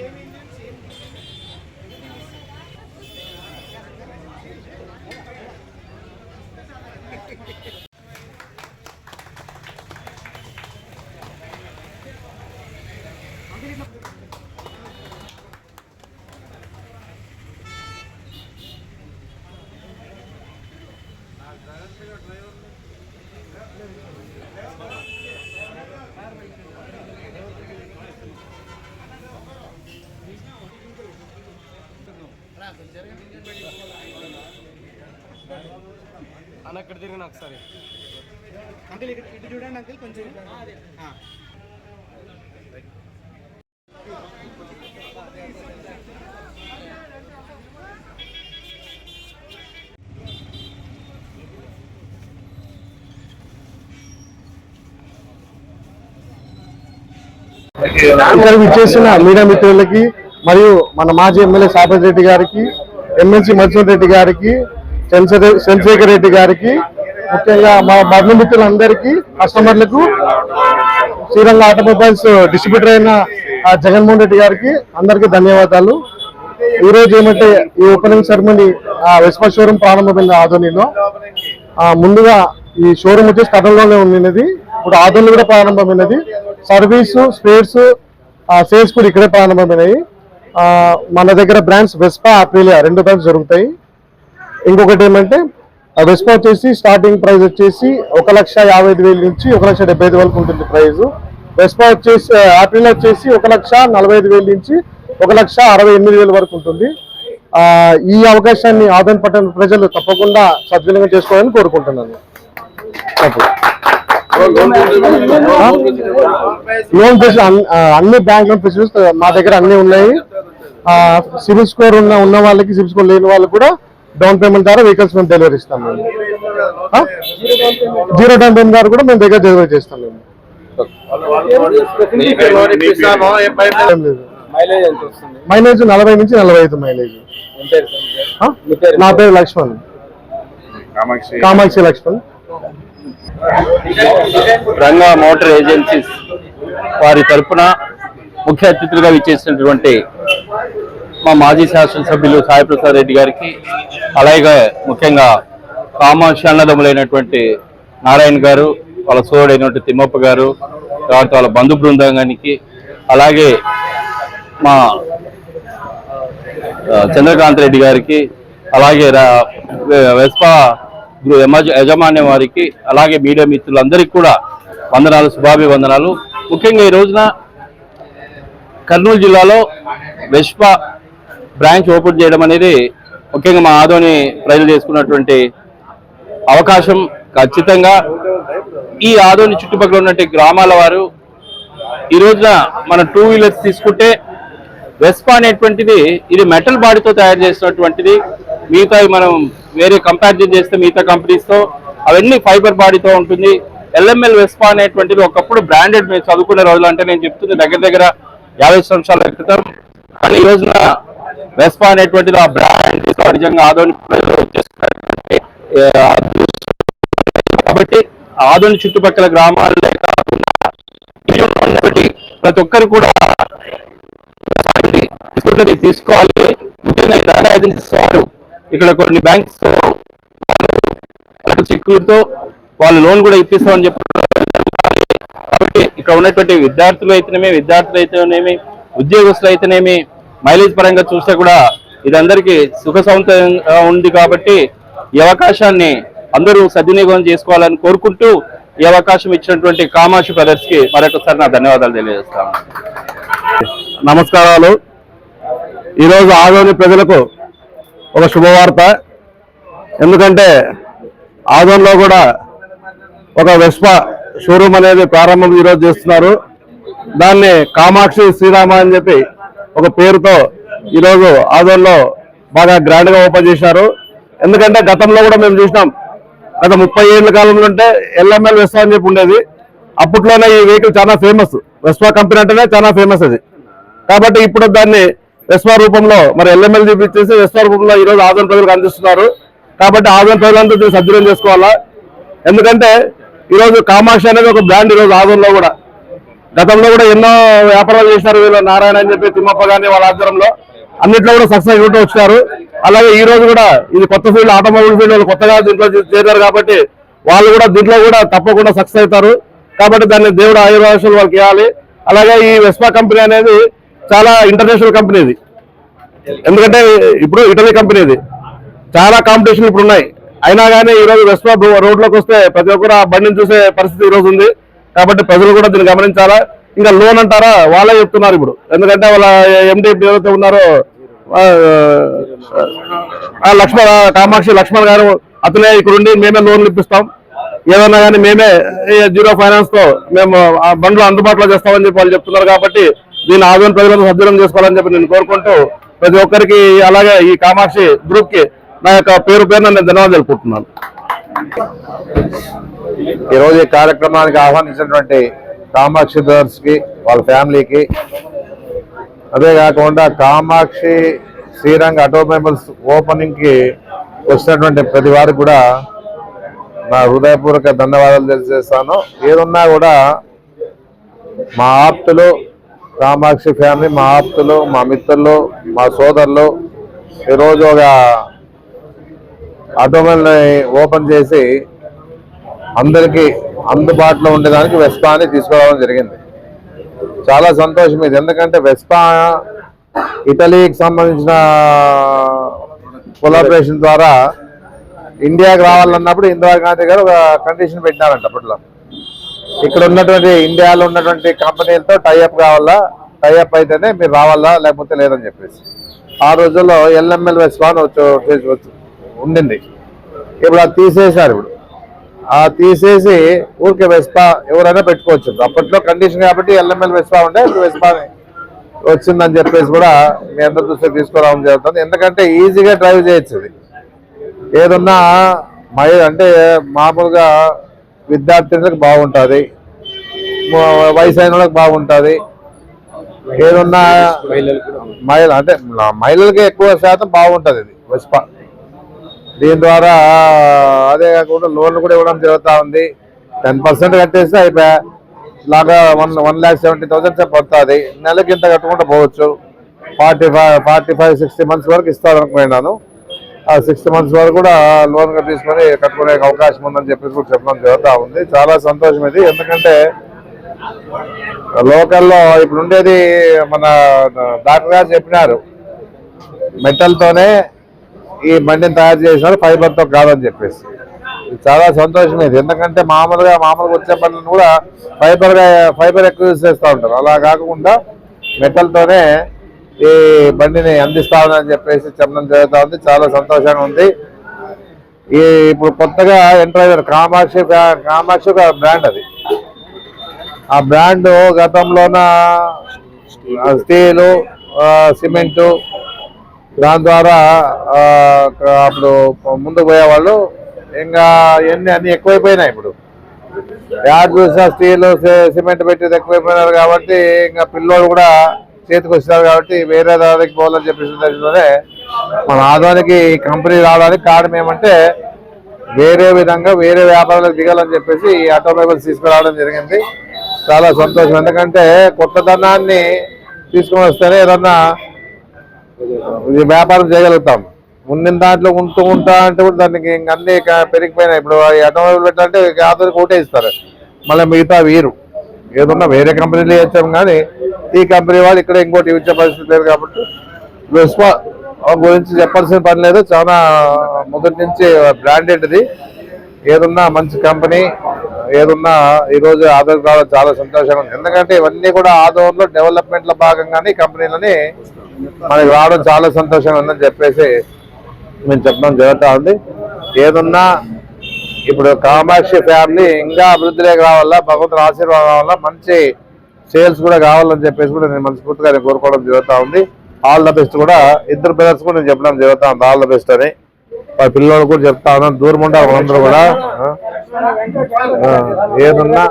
Same engine same driver అన్న ఇక్కడ తిరిగిన ఒకసారి అంకుల్ ఇక్కడ ఇటు చూడండి అంకుల్ కొంచెం ఆ. ఇక్కడ ఇచ్చేసిన మీడియా మిత్రులకి మరియు మన మాజీ ఎమ్మెల్యే సాపతి రెడ్డి గారికి ఎమ్మెల్సీ మధుసూర్ రెడ్డి గారికి చంద్రశేఖర్ రెడ్డి గారికి ముఖ్యంగా మా బంధుమిత్రులందరికీ కస్టమర్లకు శ్రీరంగ ఆటోమొబైల్స్ డిస్ట్రిబ్యూటర్ అయిన ఆ, జగన్మోహన్ రెడ్డి గారికి అందరికీ ధన్యవాదాలు. ఈ రోజు ఏమంటే ఈ ఓపెనింగ్ సెరమనీ వెస్పా షోరూమ్ ప్రారంభమైన ఆధోనిలో. ముందుగా ఈ షోరూమ్ వచ్చేసి కథల్లోనే ఉండినది. ఇప్పుడు ఆధోని కూడా ప్రారంభమైనది. సర్వీసు స్పేర్స్ సేల్స్ కూడా ఇక్కడే ప్రారంభమైనాయి. మన దగ్గర బ్రాండ్స్ వెస్పా ఆపిలియా రెండు బ్రాండ్స్ జరుగుతాయి ఇంకొకటి ఏమంటే ఆ వెస్పా వచ్చేసి స్టార్టింగ్ ప్రైస్ వచ్చేసి ఒక లక్ష యాభై ఐదు నుంచి ఒక లక్ష డెబ్బై ఐదు వరకు ఉంటుంది ప్రైస్ వెస్పా వచ్చేసి ఆపిల్ వచ్చేసి ఒక లక్ష నలభై ఐదు వేల నుంచి ఒక లక్ష అరవై ఎనిమిది వేల వరకు ఉంటుంది. ఈ అవకాశాన్ని ఆదాయ పట్టణ ప్రజలు తప్పకుండా సద్వినియోగం చేసుకోవాలని కోరుకుంటున్నాను. చెప్పు. లోన్ ఫెసిలిటీ అన్ని బ్యాంక్ లోన్ ఫెసిలిటీస్ మా దగ్గర అన్ని ఉన్నాయి. సివిల్ స్కోర్ ఉన్న ఉన్న వాళ్ళకి సివిల్ స్కోర్ లేని వాళ్ళకి కూడా డౌన్ పేమెంట్ ద్వారా వెహికల్స్ మేము డెలివరీ ఇస్తాం మేము. జీరో డౌన్ పేమెంట్ ద్వారా కూడా మేము దగ్గర డెలివరీ చేస్తాం మేము. మైలేజ్ ఎంత వస్తుంది మైలేజ్ నలభై నుంచి నలభై ఐదు మైలేజ్. నా పేరు లక్ష్మణ్. కామాక్షి లక్ష్మణ్. రంగా మోటార్ ఏజెన్సీస్ వారి తరపున ముఖ్య అతిథులుగా విచ్చేసినటువంటి మా మాజీ శాసనసభ్యులు సాయిప్రసాద్ రెడ్డి గారికి అలాగే ముఖ్యంగా కామాక్షి అన్నదమ్ములైనటువంటి నారాయణ గారు వాళ్ళ సోదరుడైనటువంటి తిమ్మప్ప గారు తర్వాత వాళ్ళ బంధు బృందానికి అలాగే మా చంద్రకాంత్ రెడ్డి గారికి అలాగే రా- వెస్పా యజమాన్య వారికి అలాగే మీడియా మిత్రులందరికీ కూడా వందనాలు శుభాభివందనాలు. ముఖ్యంగా ఈ రోజున కర్నూలు జిల్లాలో వెస్పా బ్రాంచ్ ఓపెన్ చేయడం అనేది ముఖ్యంగా మా ఆదోని ప్రజలు చేసుకున్నటువంటి అవకాశం ఖచ్చితంగా. ఈ ఆదోని చుట్టుపక్కల ఉన్నటువంటి గ్రామాల వారు ఈ రోజున మన టూ వీలర్స్ తీసుకుంటే వెస్పా అనేటువంటిది ఇది మెటల్ బాడీతో తయారు చేసినటువంటిది. మిగతా మనం వేరే కంపారిజన్ చేస్తే మిగతా కంపెనీస్తో అవన్నీ ఫైబర్ బాడీతో ఉంటుంది. ఎల్ఎంఎల్ వెస్పా అనేటువంటిది ఒకప్పుడు బ్రాండెడ్ మేము చదువుకునే రోజులు అంటే నేను చెప్తుంది దగ్గర దగ్గర యాభై సంవత్సరాల క్రితం. కానీ ఈ రోజున వెస్పా అనేటువంటిది ఆ బ్రాండ్ నిజంగా ఆదోని కాబట్టి ఆదోని చుట్టుపక్కల గ్రామాలే కాకుండా ప్రతి ఒక్కరు కూడా తీసుకోవాలి ముఖ్యంగా ఏజెన్సీస్ వారు ఇక్కడ కొన్ని బ్యాంక్స్ చెక్కులతో వాళ్ళు లోన్ కూడా ఇప్పిస్తామని చెప్పారు కాబట్టి ఇక్కడ ఉన్నటువంటి విద్యార్థులు అయితేనేమి విద్యార్థులు అయితేనేమి ఉద్యోగస్తులు అయితేనేమి మైలేజ్ పరంగా చూస్తే కూడా ఇది అందరికీ సుఖ సౌందర్యంగా ఉంది కాబట్టి ఈ అవకాశాన్ని అందరూ సద్వినియోగం చేసుకోవాలని కోరుకుంటూ ఈ అవకాశం ఇచ్చినటువంటి కామాక్షి బ్రదర్స్కి మరొకసారి నా ధన్యవాదాలు తెలియజేస్తాను. నమస్కారాలు. ఈరోజు ఆదోని ప్రజలకు ఒక శుభవార్త. ఎందుకంటే ఆదంలో కూడా ఒక వెస్పా షోరూమ్ అనేది ప్రారంభం ఈరోజు చేస్తున్నారు. దాన్ని కామాక్షి శ్రీరామ అని చెప్పి ఒక పేరుతో ఈరోజు ఆదంలో బాగా గ్రాండ్గా ఓపెన్ చేశారు. ఎందుకంటే గతంలో కూడా మేము చూసినాం గత ముప్పై ఏళ్ళ కాలంలో ఉంటే ఎల్ఎంఎల్ వెస్పా అని చెప్పి ఉండేది. అప్పట్లోనే ఈ వెహికల్ చాలా ఫేమస్ వెస్పా కంపెనీ అంటేనే చాలా ఫేమస్ అది. కాబట్టి ఇప్పుడు దాన్ని ఎస్వా రూపంలో మరి ఎల్ఎంఎల్ చూపించేసి ఎస్వా రూపంలో ఈ రోజు ఆదోన్ ప్రజలకు అందిస్తున్నారు. కాబట్టి ఆదరణ ప్రజలంతా దీన్ని సద్వినియోగం చేసుకోవాలా? ఎందుకంటే ఈరోజు కామాక్షి అనేది ఒక బ్రాండ్ ఈరోజు ఆదోన్లో కూడా. గతంలో కూడా ఎన్నో వ్యాపారాలు చేశారు వీళ్ళు నారాయణ అని చెప్పి తిమ్మప్ప గాని వాళ్ళ ఆధ్వర్యంలో. అన్నిట్లో కూడా సక్సెస్ ఉంటూ వచ్చారు. అలాగే ఈ రోజు కూడా ఇది కొత్త ఫీల్డ్ ఆటోమొబైల్ ఫీల్డ్ వాళ్ళు కొత్తగా దీంట్లో చేరారు కాబట్టి వాళ్ళు కూడా దీంట్లో కూడా తప్పకుండా సక్సెస్ అవుతారు. కాబట్టి దాన్ని దేవుడు ఆయుర్వేషాలు వాళ్ళకి ఇవ్వాలి. అలాగే ఈ వెస్పా కంపెనీ అనేది చాలా ఇంటర్నేషనల్ కంపెనీ ఇది. ఎందుకంటే ఇప్పుడు ఇటలీ కంపెనీ ఇది. చాలా కాంపిటీషన్ ఇప్పుడు ఉన్నాయి. అయినా కానీ ఈ రోజు వెస్పా రోడ్లోకి వస్తే ప్రతి ఒక్కరు ఆ బండిని చూసే పరిస్థితి ఈ రోజు ఉంది. కాబట్టి ప్రజలు కూడా దీన్ని గమనించాలా? ఇంకా లోన్ అంటారా? వాళ్ళే చెప్తున్నారు ఇప్పుడు. ఎందుకంటే వాళ్ళ ఎండి ఎవరైతే ఉన్నారో లక్ష్మణ్ లక్ష్మణ కామాక్షి లక్ష్మణ్ గారు అతనే ఇక్కడుండి మేమే లోన్లు ఇప్పిస్తాం. ఏదన్నా కానీ మేమే జీరో ఫైనాన్స్తో మేము ఆ బండ్లు అందుబాటులో చేస్తామని చెప్పి వాళ్ళు చెప్తున్నారు కాబట్టి దీన్ని ఆదాయం ప్రజలను సద్వినియోగం చేసుకోవాలని చెప్పి నేను కోరుకుంటూ ప్రతి ఒక్కరికి అలాగే ఈ కామాక్షి గ్రూప్కి నా యొక్క పేరు పేరున నేను ధన్యవాదాలు తెలుపుకుంటున్నాను. ఈరోజు ఈ కార్యక్రమానికి ఆహ్వానించినటువంటి కామాక్షి బ్రదర్స్కి వాళ్ళ ఫ్యామిలీకి అదే కాకుండా కామాక్షి శ్రీరంగ ఆటోమొబైల్స్ ఓపెనింగ్కి వచ్చినటువంటి ప్రతి వారికి కూడా నా హృదయపూర్వక ధన్యవాదాలు తెలియజేస్తాను. ఏదున్నా కూడా మా ఆప్తులు కామాక్షి ఫ్యామిలీ మా ఆప్తులు మా మిత్రులు మా సోదరులు ఈరోజు ఒక ఆటోమొబైల్ ఓపెన్ చేసి అందరికీ అందుబాటులో ఉండేదానికి వెస్పాని తీసుకురావడం జరిగింది. చాలా సంతోషం ఇది. ఎందుకంటే వెస్పా ఇటలీకి సంబంధించిన కొలాబరేషన్ ద్వారా ఇండియాకి రావాలన్నప్పుడు ఇందిరాగాంధీ గారు ఒక కండిషన్ పెట్టినారంట అప్పట్లో. ఇక్కడ ఉన్నటువంటి ఇండియాలో ఉన్నటువంటి కంపెనీలతో టైఅప్ కావాలా? టైఅప్ అయితేనే మీరు రావాలా? లేకపోతే లేదని చెప్పేసి. ఆ రోజుల్లో ఎల్ఎంఎల్ వెస్పా అని వచ్చి ఉండింది. ఇప్పుడు అది తీసేశారు ఇప్పుడు. ఆ తీసేసి ఊరికే వెస్పా ఎవరైనా పెట్టుకోవచ్చు. అప్పట్లో కండిషన్ కాబట్టి ఎల్ఎంఎల్ వెస్పా ఉంటే ఇప్పుడు వెస్పా వచ్చిందని చెప్పేసి కూడా మీ అందరి దృష్టికి తీసుకురావడం జరుగుతుంది. ఎందుకంటే ఈజీగా డ్రైవ్ చేయొచ్చు ఇది. ఏదన్నా మై అంటే మామూలుగా విద్యార్థినులకు బాగుంటుంది. వయసు అయిన వాళ్ళకి బాగుంటుంది. ఏదన్నా మహిళ అంటే మహిళలకి ఎక్కువ శాతం బాగుంటుంది ఇది వెస్పా. దీని ద్వారా అదే కాకుండా లోన్లు కూడా ఇవ్వడం జరుగుతూ ఉంది. టెన్ పర్సెంట్ కట్టేస్తే అయిపోయా ఇలాగా one one lakh seventy thousand పడుతుంది. నెలకి ఇంత కట్టుకుంటూ పోవచ్చు. Forty five forty five sixty months వరకు ఇస్తాను అనుకున్నాను ఆ మంత్స్ వరకు కూడా లోన్ తీసుకొని కట్టుకునే అవకాశం ఉందని చెప్పేసి కూడా చెప్పడం జరుగుతూ ఉంది. చాలా సంతోషం ఇది. ఎందుకంటే లోకల్లో ఇప్పుడు ఉండేది మన డాక్టర్ గారు చెప్పినారు మెటల్తోనే ఈ బండిని తయారు చేసినారు ఫైబర్తో కాదని చెప్పేసి. చాలా సంతోషం ఇది. ఎందుకంటే మామూలుగా మామూలుగా వచ్చే పనులను కూడా ఫైబర్ ఫైబర్ ఎక్కువ యూజ్ చేస్తూ ఉంటారు. అలా కాకుండా మెటల్తోనే ఈ బండిని అందిస్తామని చెప్పేసి చెప్పడం జరుగుతూ ఉంది. చాలా సంతోషంగా ఉంది. ఈ ఇప్పుడు కొత్తగా ఎంటర్ అయ్యారు కామాక్షి కామాక్షి ఒక బ్రాండ్ అది. ఆ బ్రాండ్ గతంలోన స్టీలు సిమెంటు దాని ద్వారా అప్పుడు ముందుకు పోయేవాళ్ళు. ఇంకా ఇవన్నీ అన్ని ఎక్కువైపోయినాయి ఇప్పుడు. యాడ్ చూసిన స్టీల్ సిమెంట్ పెట్టేది ఎక్కువైపోయినారు కాబట్టి ఇంకా పిల్లోడు కూడా చేతికి వచ్చినారు కాబట్టి వేరే దానికి పోవాలని చెప్పేసి ఉద్దేశంతోనే మన ఆదానికి ఈ కంపెనీ రావడానికి కారణం ఏమంటే వేరే విధంగా వేరే వ్యాపారాలకు దిగాలని చెప్పేసి ఈ ఆటోమొబైల్స్ తీసుకురావడం జరిగింది. చాలా సంతోషం. ఎందుకంటే కొత్తదనాన్ని తీసుకొని వస్తేనే ఏదన్నా వ్యాపారం చేయగలుగుతాం. ఉన్న దాంట్లో ఉంటూ ఉంటా అంటే కూడా దానికి ఇంక అన్ని పెరిగిపోయినాయి. ఇప్పుడు ఈ ఆటోమొబైల్ పెట్టాలంటే ఆధునిక ఒకటే ఇస్తారు. మళ్ళీ మిగతా వీరు. ఏదన్నా వేరే కంపెనీలు ఇచ్చాం కానీ ఈ కంపెనీ వాళ్ళు ఇక్కడ ఇంకోటి ఇచ్చే పరిస్థితి లేదు కాబట్టి విశ్వ గురించి చెప్పాల్సిన పని లేదు. చాలా మొదటి నుంచి బ్రాండెడ్ ఇది ఏదున్నా మంచి కంపెనీ ఏదున్నా ఈరోజు ఆధార్ రావడం చాలా సంతోషంగా ఉంది. ఎందుకంటే ఇవన్నీ కూడా ఆదోర్లో డెవలప్మెంట్లో భాగంగానే కంపెనీలని మనకి రావడం చాలా సంతోషంగా ఉందని చెప్పేసి మేము చెప్పడం జరుగుతూ ఉంది. ఏదన్నా ఇప్పుడు కామాక్షి ఫ్యామిలీ ఇంకా అభివృద్ధిలోకి రావాలా భగవంతుడు ఆశీర్వాదం రావాలా మంచి సేల్స్ కూడా కావాలని చెప్పేసి కూడా నేను మనస్ఫూర్తిగా నేను కోరుకోవడం జరుగుతూ ఉంది. ఆల్ ద బెస్ట్ కూడా. ఇద్దరు బ్రదర్స్ కూడా నేను చెప్పడం జరుగుతా ఉంది. ఆల్ ద బెస్ట్ అని. వాళ్ళ పిల్లలు కూడా చెప్తా ఉన్నాను దూరం ఉండాలి వాళ్ళందరూ కూడా. ఏదున్నా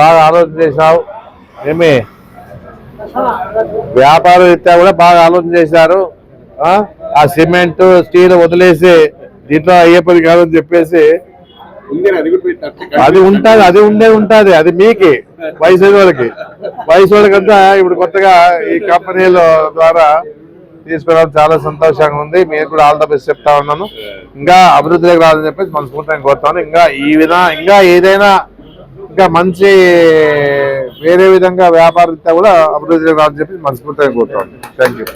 బాగా ఆలోచన చేసినావు. ఏమి? వ్యాపార రీత్యా కూడా బాగా ఆలోచన చేశారు. ఆ? ఆ సిమెంట్ స్టీల్ వదిలేసి దీంట్లో అయ్యే పని కాదని చెప్పేసి అది ఉంటది అది ఉండే ఉంటది. అది మీకి. వయసు వాళ్ళకి. వయసు వాళ్ళకంతా ఇప్పుడు కొత్తగా ఈ కంపెనీల ద్వారా తీసుకురావడం చాలా సంతోషంగా ఉంది. మీరు కూడా ఆల్ ద బెస్ట్ చెప్తా ఉన్నాను. ఇంకా అభివృద్ధిలోకి రావాలని చెప్పేసి మనస్ఫూర్తిగా కోరుతాను. ఇంకా ఈ విధంగా ఇంకా ఏదైనా ఇంకా మంచి వేరే విధంగా వ్యాపార రీత్యా కూడా అభివృద్ధిలోకి రావాలని చెప్పి మనస్ఫూర్తిగా కోరుతాను. Thank you